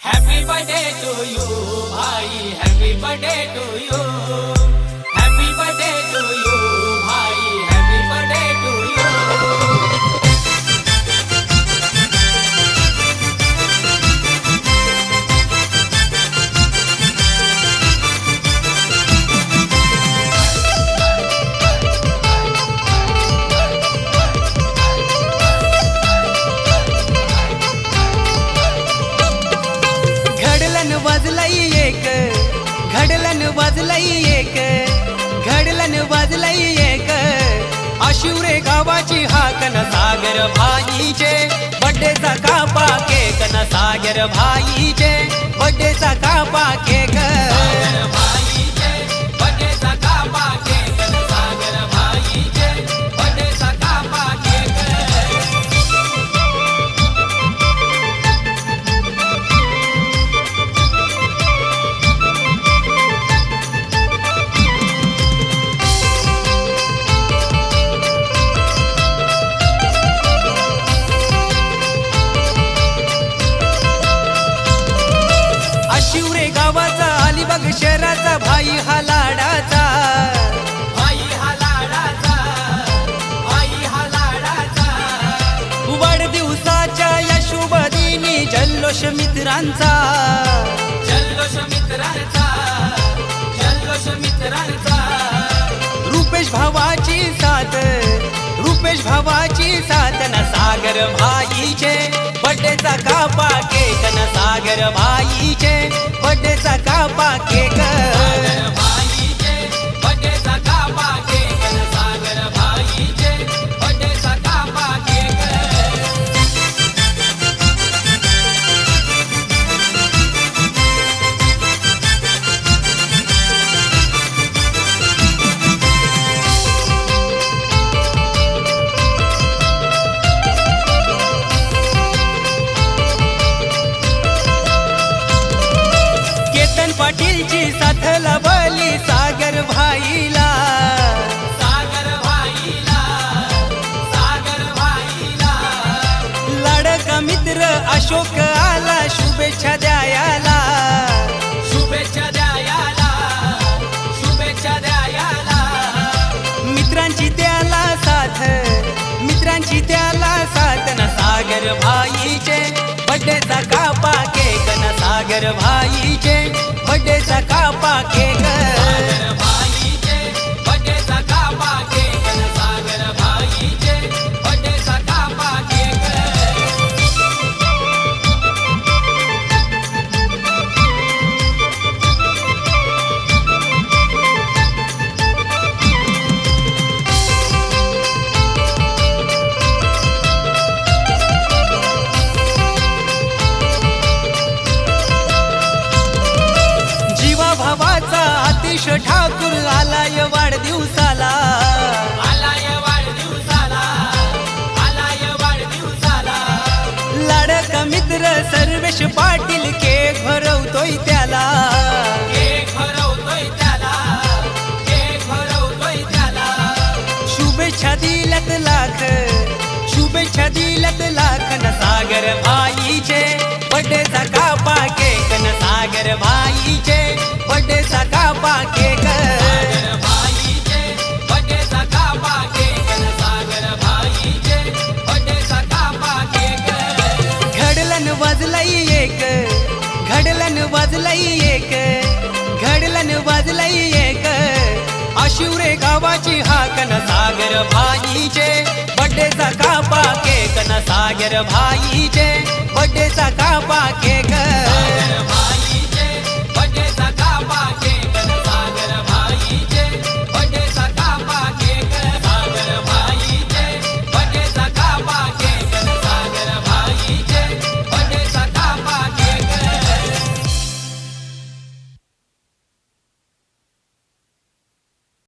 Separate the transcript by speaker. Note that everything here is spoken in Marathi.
Speaker 1: Happy birthday to you, bhai. Happy birthday to you.
Speaker 2: घडलन एक घडलन वाजलय एक. आशिवरे गावाची हाकन सागर भाईचे बड्डेचा कापा केक न सागर भाईचे बड्डेचा कापा केक. मित्रांचा.
Speaker 1: जल्लोष मित्रांचा जल्लोष मित्रांचा.
Speaker 2: रुपेश भावाची साथ रुपेश भावाची साथ न सागर भाईचे. बड्डेचा कापा केक न सागर भाईचे. बड्डेचा कापा केक अशोक आला शुभेच्छा द्यायला.
Speaker 1: शुभेच्छा द्यायला शुभेच्छा द्यायला.
Speaker 2: मित्रांची त्याला साथ मित्रांची त्याला साथ. न सागर भाईचे बड्डेचा कापा केक. न सागर भाईचे अतिश ठाकूर आलाय वाढदिवसाला.
Speaker 1: आलाय वाढदिवसाला आलाय वाढदिवसाला.
Speaker 2: लाडका मित्र सर्वेश पाटील केक भरवतोय त्याला.
Speaker 1: केक भरवतोय त्याला केक भरवतोय त्याला.
Speaker 2: शुभेच्छा दिल्यात लाख शुभेच्छा दिल्यात लाख न सागर भाईचे. बड्डेचा कापा केक न सागर भाईचे एक घडलन वाजलई एक. आशिवरे गावाची हाकन सागर भाईचे. बड्डेचा कापा केक न सागर भाईचे. बड्डेचा कापा केक.